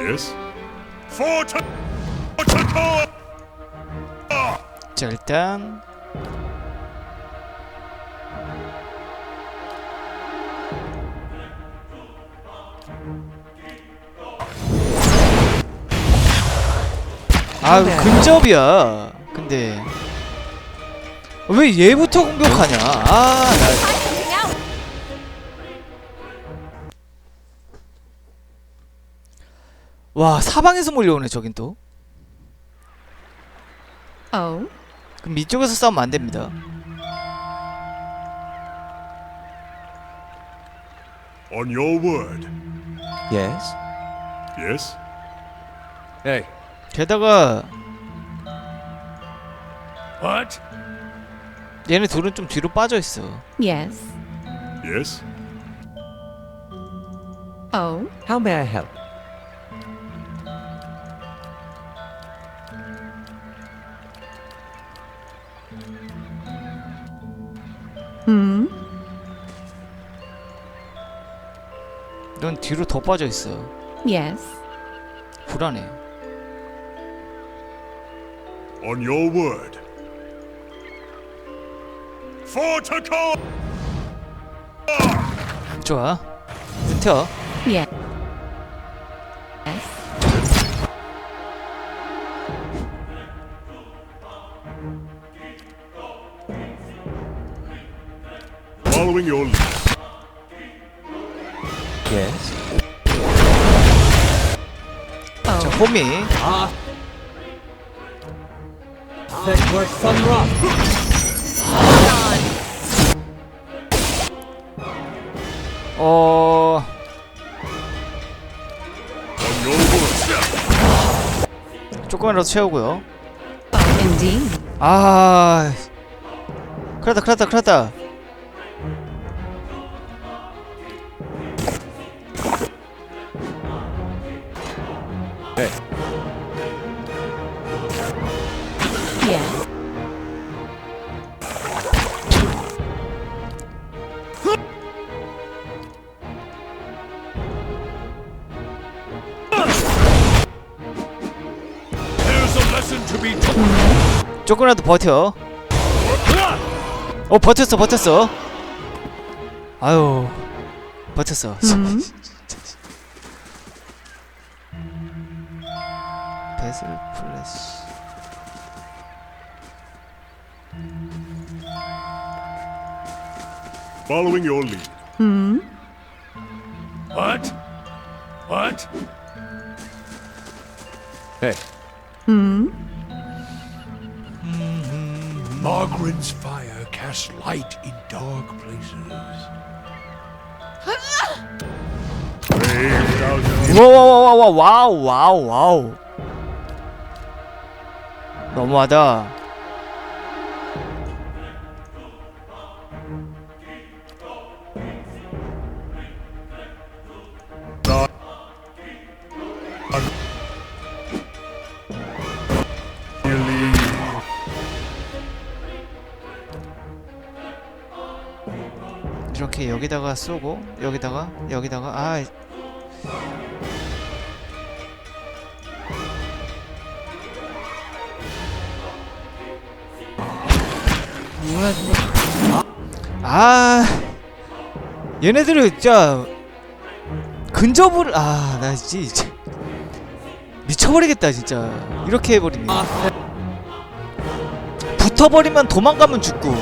Yes. To call. 자 일단 아 네. 근접이야 근데 왜 얘부터 공격하냐 아 나... 와 사방에서 몰려오네 저긴 또 Oh. 그럼 이쪽에서 싸우면 안 됩니다 On your word. Yes? Yes. Hey. 게다가 What? 얘네 둘은 좀 뒤로 빠져 있어 Yes. Yes. Oh. How may I help? Hmm. 넌 뒤로 더 빠져 있어 Yes. 불안해 On your word. For to call. 좋아 붙어 Yes. Your lead. Yes? 자 Oh. 호미 That Sunra. 어 On your word. 조금이라도 채우고요 Oh, indeed. 아 큰일났다 큰일났다 큰일났다 조금이라도 버텨 어 버텼어 버텼어 아유 버텼어 Hmm. 베슬 플래시 Following your lead. Hmm. What? What? Hey. Margaret's fire casts light in dark places. Brave thou 와와와와 와우 와우 와우 너무하다 여기다가 쏘고 여기다가 여기다가 아. 아. 얘네들은 진짜 근접을 아 나 진짜 미쳐버리겠다 진짜. 이렇게 해버리네. 붙어버리면 도망가면 죽고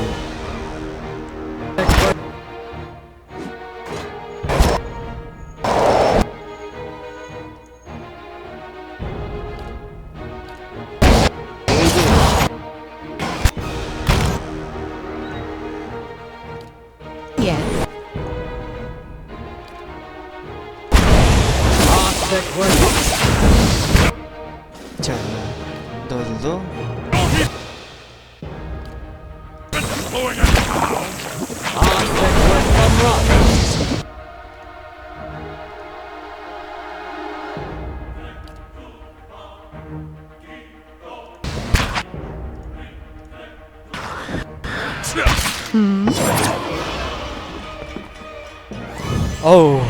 어우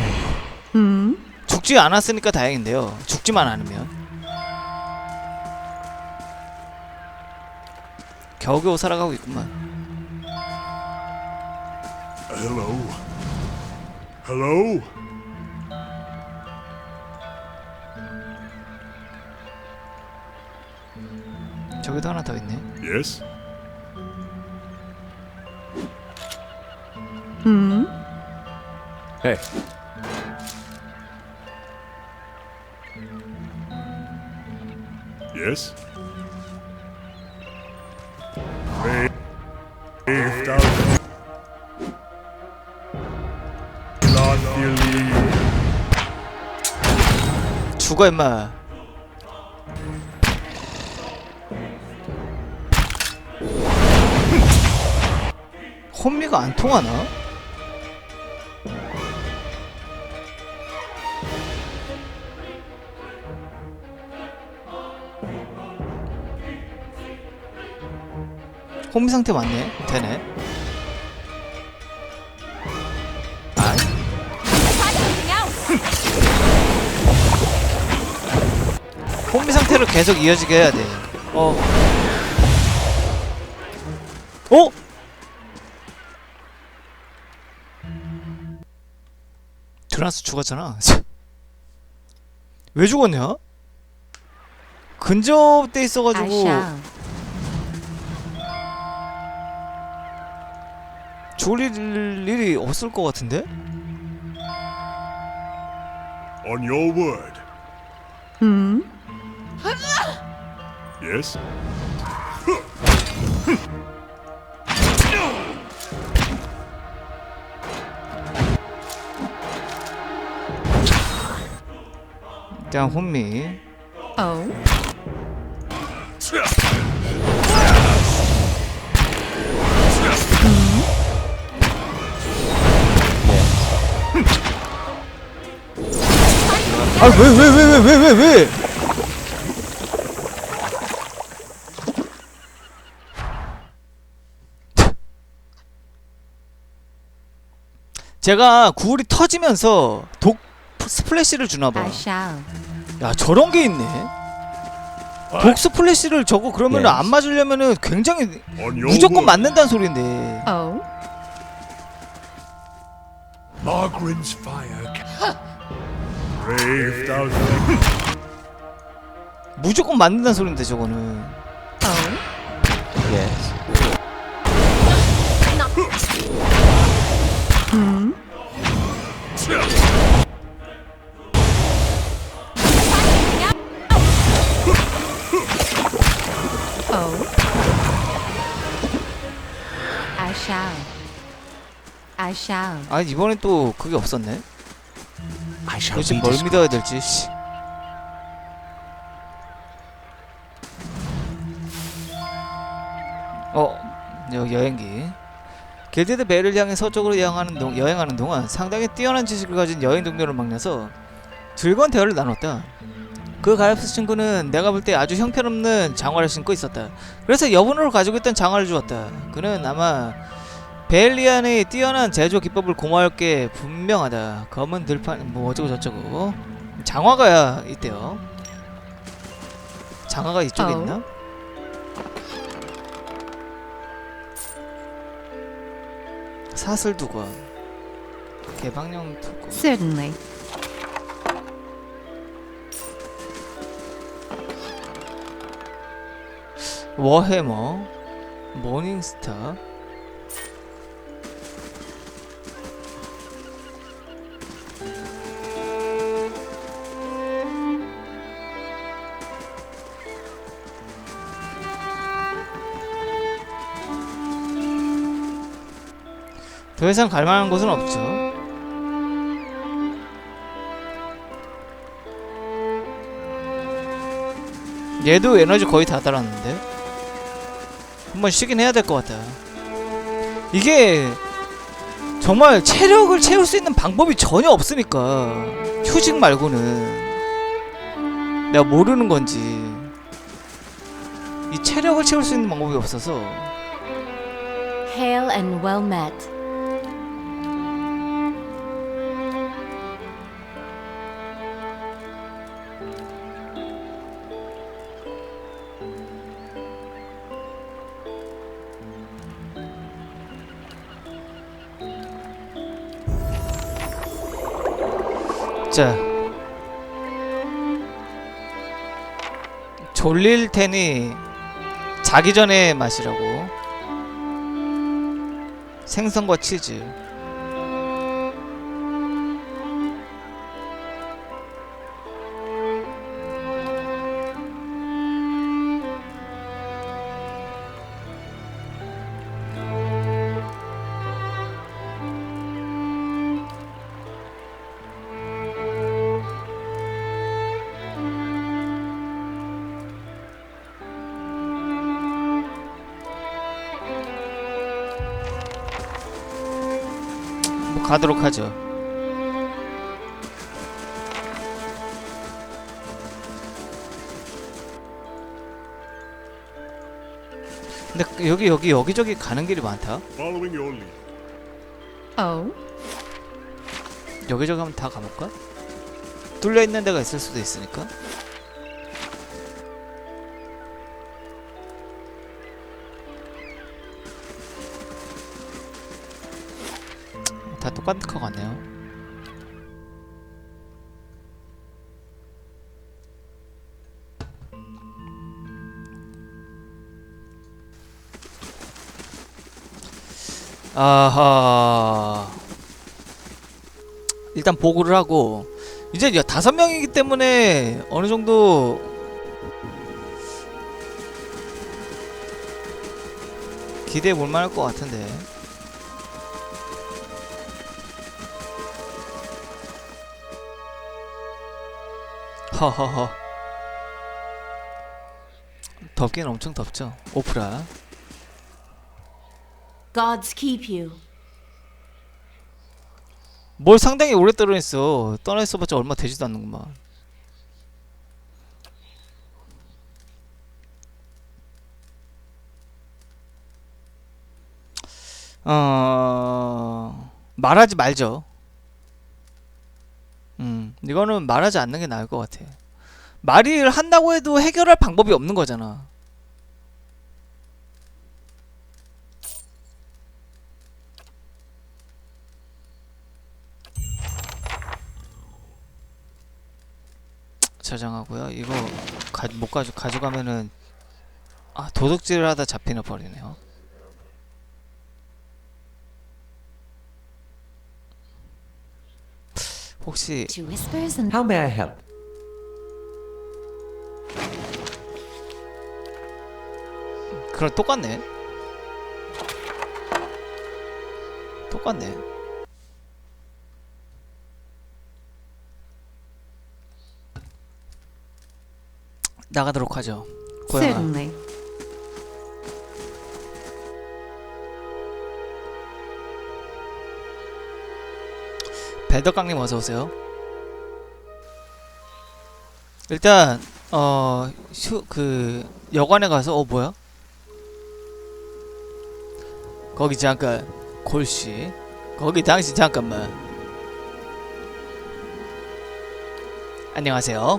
Hmm. 죽지 않았으니까 다행인데요. 죽지만 않으면 겨우겨우 살아가고 있구만. Hello? 저기도 하나 더 있네. Yes? Hmm. Hey. Yes? Brave 죽어 임마. 혼미가 안 통하나? 혼미 상태 맞네. 되네. 상태로 계속 이어지게 해야 돼. 어. 어? 드라스 죽었잖아. 왜 죽었냐? 근접돼 있어가지고. 죽을 일, 일이 없을 것 같은데? On your word. Hmm. Yes? 일단 혼미. Oh. 아왜 왜 왜 왜 왜 왜 왜? 제가 구울이 터지면서 독 스플래시를 주나봐. 야 저런 게 있네. 독 스플래시를 저거 그러면 Yes. 안 맞으려면은 굉장히 무조건. 맞는다는 소리인데. Oh. Margaren's fire. ca- Brave. 무조건 맞는다는 소리인데 저거는. Oh. Yes. I shall. I shall. 아 이번엔 또 그게 없었네. I shall 도대체 be 뭘. 믿어야 될지. 씨. 어, 여기 여행기. 길드드 벨을 향해 서쪽으로 여행하는, 동, 여행하는 동안 상당히 뛰어난 지식을 가진 여행 동료를 만나서 즐거운 대화를 나눴다. 그 가엾 친구는 내가 볼 때 아주 형편없는 장화를 신고 있었다. 그래서 여분으로 가지고 있던 장화를 주었다. 그는 아마 벨리안의 뛰어난 제조 기법을 고마울 게 분명하다. 검은 들판 뭐 어쩌고 저쩌고 장화가 있대요. 장화가 이쪽에 어. 있나? 사슬 두건 개방용 두건 Certainly. 워해머 모닝스타 더 이상 갈 만한 곳은 없죠. 얘도 에너지 거의 다 달았는데 한번 쉬긴 해야 될 것 같다. 이게 정말 체력을 채울 수 있는 방법이 전혀 없으니까 휴식 말고는 내가 모르는 건지 이 체력을 채울 수 있는 방법이 없어서 Hail and well met. 자. 졸릴 테니 자기 전에 마시라고. 생선과 치즈 가도록 하죠. 근데 그 여기 여기 여기저기 가는 길이 많다. Oh. 여기저기 한번 다 가볼까? 뚫려 있는 데가 있을 수도 있으니까. 똑같은 것 같네요. 아하. 일단 보고를 하고 이제 야, 다섯 명이기 때문에 어느 정도 기대해 볼 만할 것 같은데. 허허허. 덥긴 엄청 덥죠. 오프라. Gods keep you. 뭘 상당히 오래 떨어졌어. 떠나 있어봤자 얼마 되지도 않는구만. 어 말하지 말죠. 음 이거는 말하지 않는 게 나을 것 같아. 말을 한다고 해도 해결할 방법이 없는 거잖아. 저장하고요. 이거 가, 못 가져 가져가면은 아 도둑질을 하다 잡히나 버리네요. 혹시 To whispers and How may I help? 그럼 똑같네. 똑같네. 나가도록 하죠. 고양아. Certainly. 벨더깡님 어서 오세요. 일단 어그 여관에 가서 어 뭐야? 거기 잠깐 골씨 거기 당신 잠깐만 안녕하세요.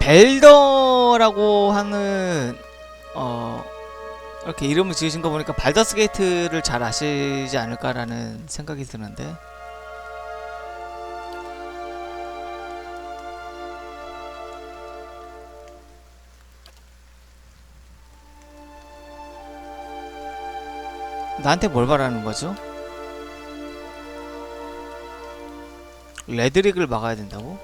벨더라고 하는 어 이렇게 이름을 지으신 거 보니까 발더스 게이트를 잘 아시지 않을까라는 생각이 드는데 나한테 뭘 바라는 거죠? 레드릭을 막아야 된다고?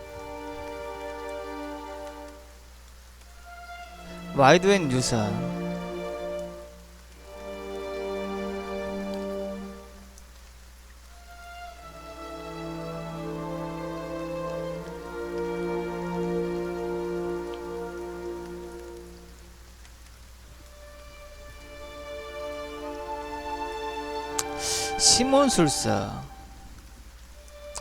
와이드 앤 유 사 시몬술사.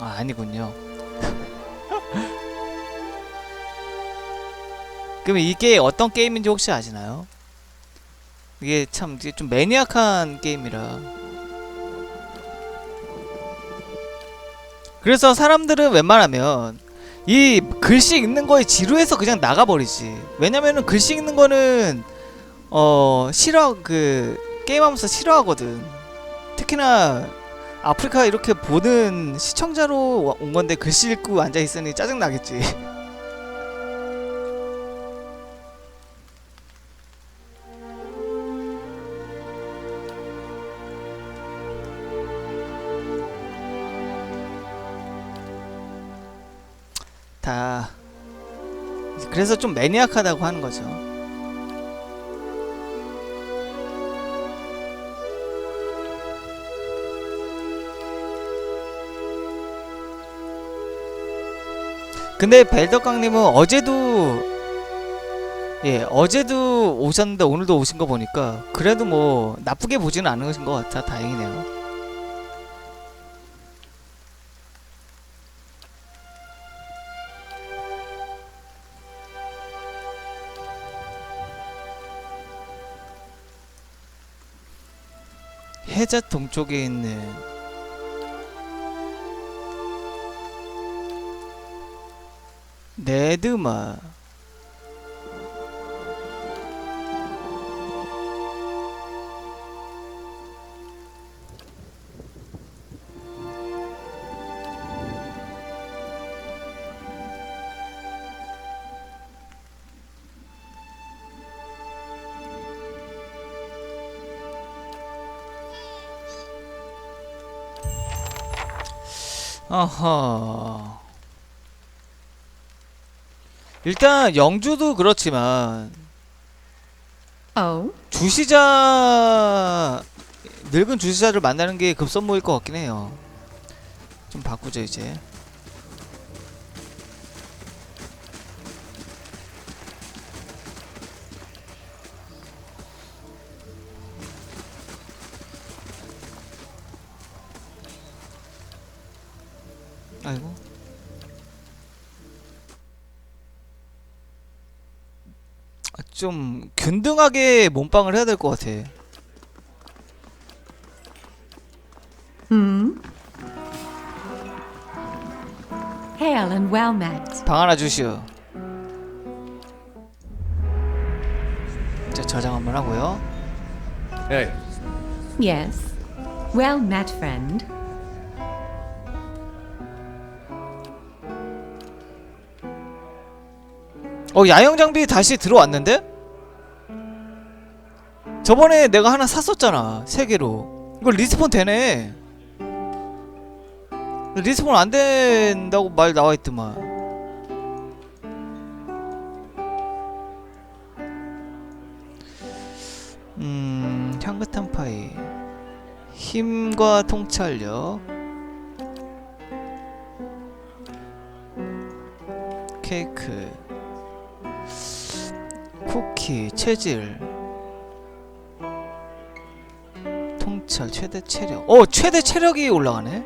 아 아니군요. 그럼 이게 어떤 게임인지 혹시 아시나요? 이게 참 좀 매니악한 게임이라. 그래서 사람들은 웬만하면 이 글씨 읽는 거에 지루해서 그냥 나가버리지. 왜냐면은 글씨 읽는 거는 어 싫어 그 게임하면서 싫어하거든. 특히나 아프리카 이렇게 보는 시청자로 와- 온 건데 글씨 읽고 앉아 있으니 짜증 나겠지. 다 그래서 좀 매니악하다고 하는 거죠. 근데 벨더깡님은 어제도 예 어제도 오셨는데 오늘도 오신 거 보니까 그래도 뭐 나쁘게 보지는 않으신 것 같아 다행이네요. 해자 동쪽에 있는 네드마 어허 일단 영주도 그렇지만 Oh? 주시자 늙은 주시자를 만나는 게 급선무일 것 같긴 해요. 좀 바꾸죠 이제. 좀 균등하게 몸빵을 해야 될 것 같아. Hmm? Hail and well met. 방 하나 주시오. 자 저장 한번 하고요. Hey, Yes. Well met, friend. 어 야영 장비 다시 들어왔는데? 저번에 내가 하나 샀었잖아 세 개로. 이거 리스폰 되네. 리스폰 안 된다고 말 나와 있더만. 음 향긋한 파이 힘과 통찰력 케이크 쿠 키 체질. 통찰 최대 체력. 어 최대 체력이 올라가네?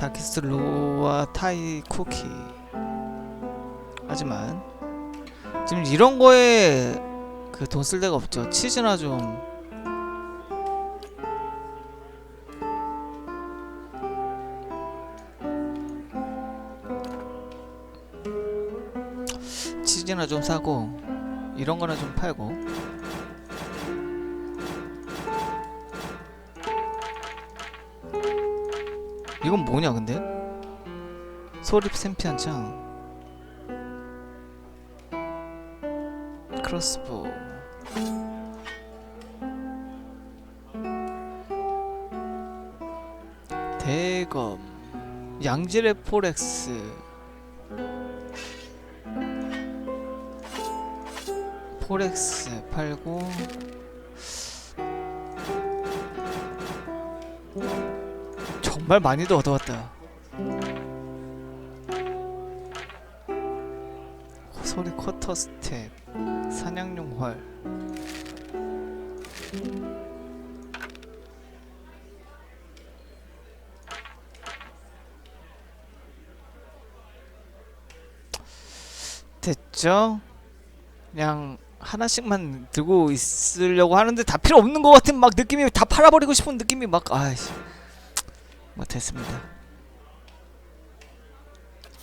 다키스 로아 타이 쿠키. 하지만 지금 이런 거에 그 돈 쓸 데가 없죠. 치즈나 좀 치즈나 좀 사고 이런 거나 좀 팔고. 이건 뭐냐 근데? 소립 샘피한 창 크로스보. 대검. 양질의 포렉스 포렉스 팔고 정말 많이도 얻어왔다. 소리 쿼터 스텝 사냥용 활 됐죠? 그냥 하나씩만 들고 있으려고 하는데 다 필요 없는 것 같은 막 느낌이 다 팔아버리고 싶은 느낌이 막 아이씨. 뭐 됐습니다.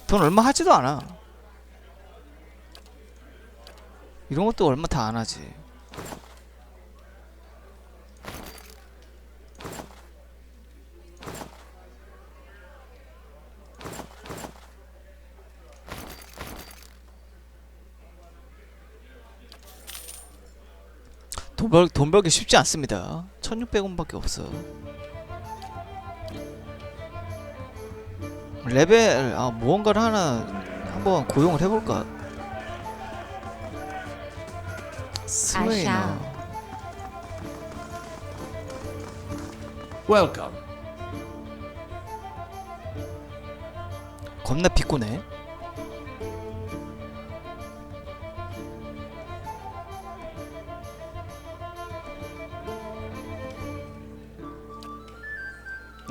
돈 얼마 하지도 않아. 이런 것도 얼마 다 안 하지 돈, 벌, 돈 벌기 쉽지 않습니다. 1600원밖에 없어 레벨 아 무언가를 하나 한번 고용을 해볼까? 스웨이너. Welcome. 겁나 비꼬네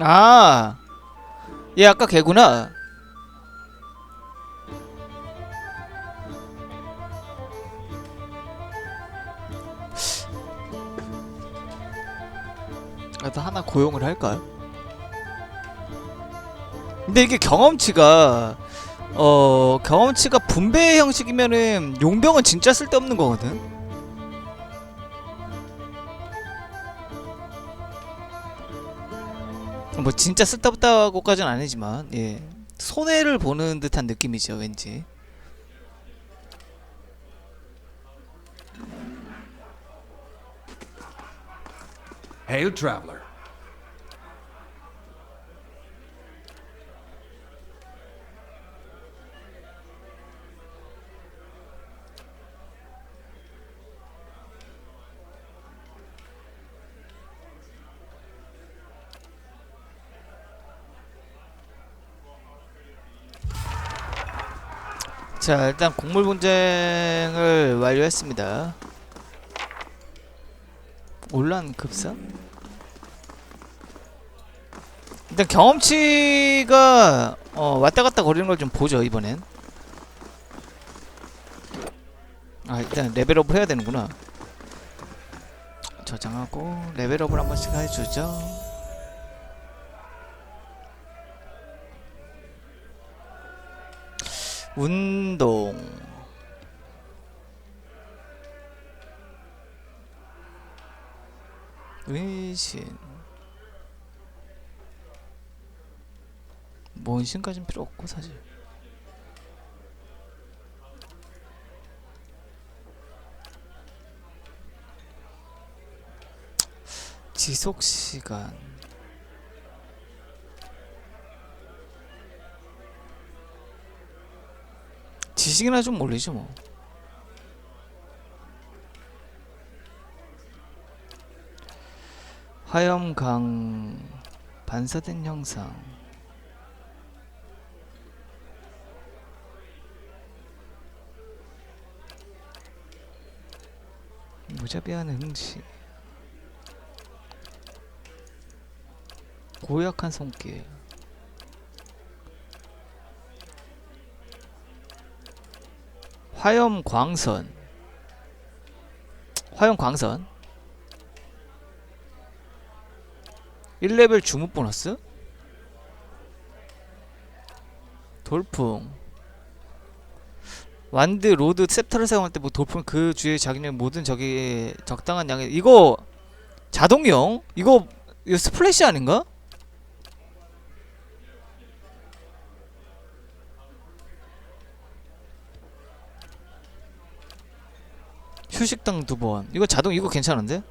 아, 얘 아까 걔구나. 그래도 하나 고용을 할까요? 근데 이게 경험치가 어 경험치가 분배 형식이면은 용병은 진짜 쓸데없는 거거든. 뭐 진짜 쓸데없다고까지는 아니지만 예 손해를 보는 듯한 느낌이죠 왠지. Hail, traveler. 자 일단 곡물 분쟁을 완료했습니다. 온란 급사? 일단 경험치가 어, 왔다 갔다 거리는 걸 좀 보죠 이번엔. 아 일단 레벨업을 해야 되는구나. 저장하고 레벨업을 한 번씩 해주죠. 운동. 은신. 뭐 은신까진 필요 없고 사실. 지속 시간 지식이나 좀 올리죠 뭐. 화염강 반사된 형상. 무자비한 흥시 고약한 손길 화염 광선. 화염 광선. 1레벨 주무 보너스. 돌풍. 완드 로드 셉터를 사용할 때 뭐 돌풍 그 주위의 자기는 모든 적의 적당한 양의 이거 자동용? 이거 이거 스플래시 아닌가? 휴식당 두 번. 이거 자동 이거 괜찮은데?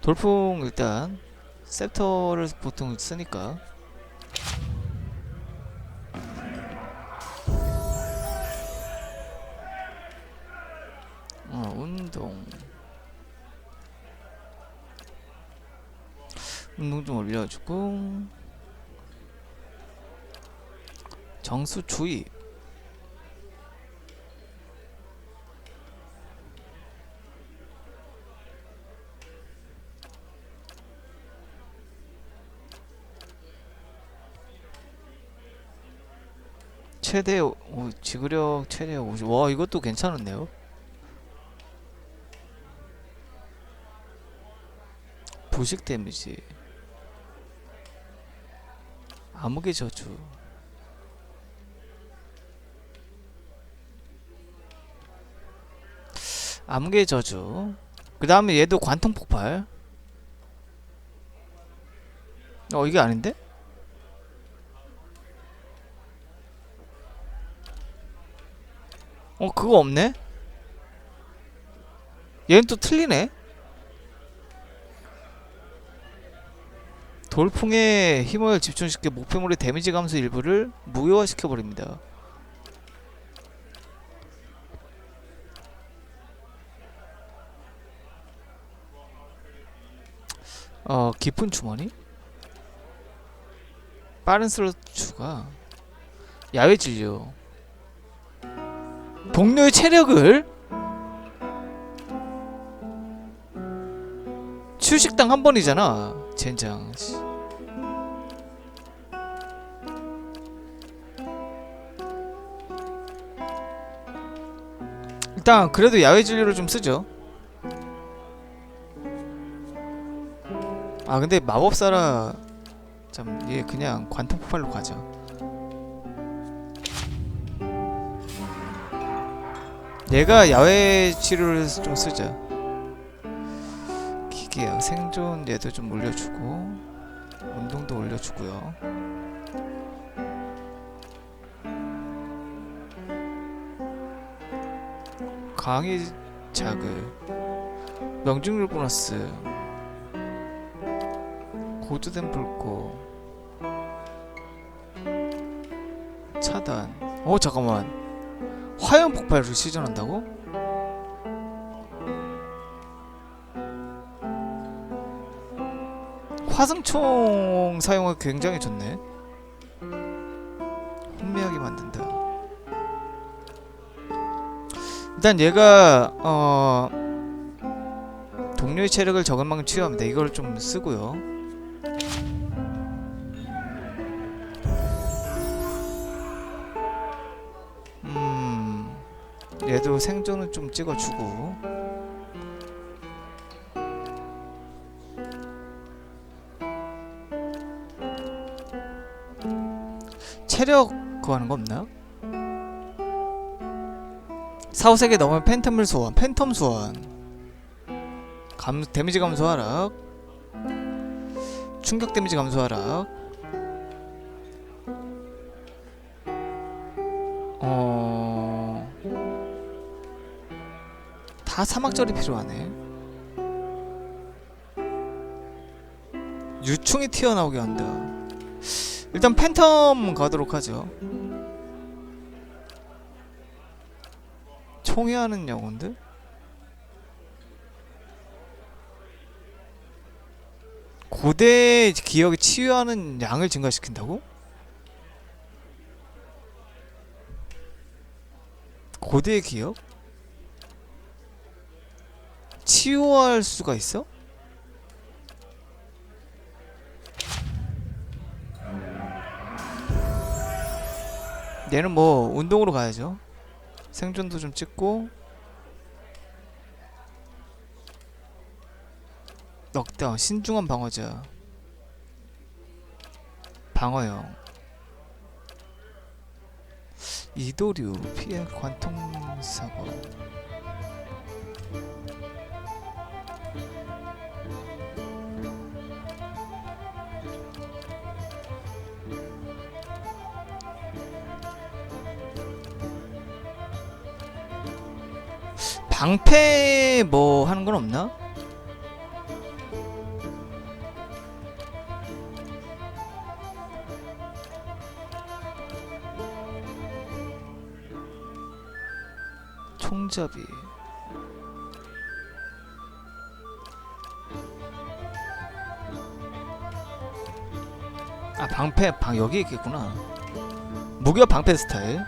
돌풍 일단 셉터를 보통 쓰니까. 어, 운동. 운동 좀 올려주고. 정수 주입. 최대 오, 지구력 최대 50. 와 이것도 괜찮은데요. 부식 데미지. 암흑의 저주. 암흑의 저주. 그 다음에 얘도 관통 폭발. 어 이게 아닌데? 어 그거 없네? 얘는 또 틀리네? 돌풍에 힘을 집중시켜 목표물의 데미지 감소 일부를 무효화시켜 버립니다. 어, 깊은 주머니? 빠른 슬롯 추가 야외 진료 동료의 체력을 휴식당 한 번이잖아 젠장 씨. 일단 그래도 야외 진료를 좀 쓰죠 아 근데 마법사라 참얘 그냥 관통 폭발로 가자 얘가 야외 치료를 좀 쓰자. 기계야 생존 얘도 좀 올려주고 운동도 올려주고요. 강의 자극 명중률 보너스 고조된 불꽃 차단. 어 잠깐만 화염 폭발을 시전한다고? 화승총 사용하기 굉장히 좋네. 혼미하게 만든다. 일단 얘가 어 동료의 체력을 적은 만큼 치유합니다. 이걸 좀 쓰고요 얘도 생존은 좀 찍어주고. 체력 그거 하는 거 없나? 사후세계 넘으면 팬텀을 소환 팬텀 소환. 감 데미지 감소 하락. 충격 데미지 감소 하락 다 사막절이 필요하네 유충이 튀어나오게 한다 일단 팬텀 가도록 하죠 총회하는 영혼들? 고대 기억에 치유하는 양을 증가시킨다고? 고대의 기억? 치유할 수가 있어? 얘는 뭐 운동으로 가야죠. 생존도 좀 찍고 넉다운 신중한 방어자 방어형 이도류 피해 관통 사고 방패 뭐 하는 건 없나? 총잡이. 아 방패 방 여기 있겠구나. 무기와 방패 스타일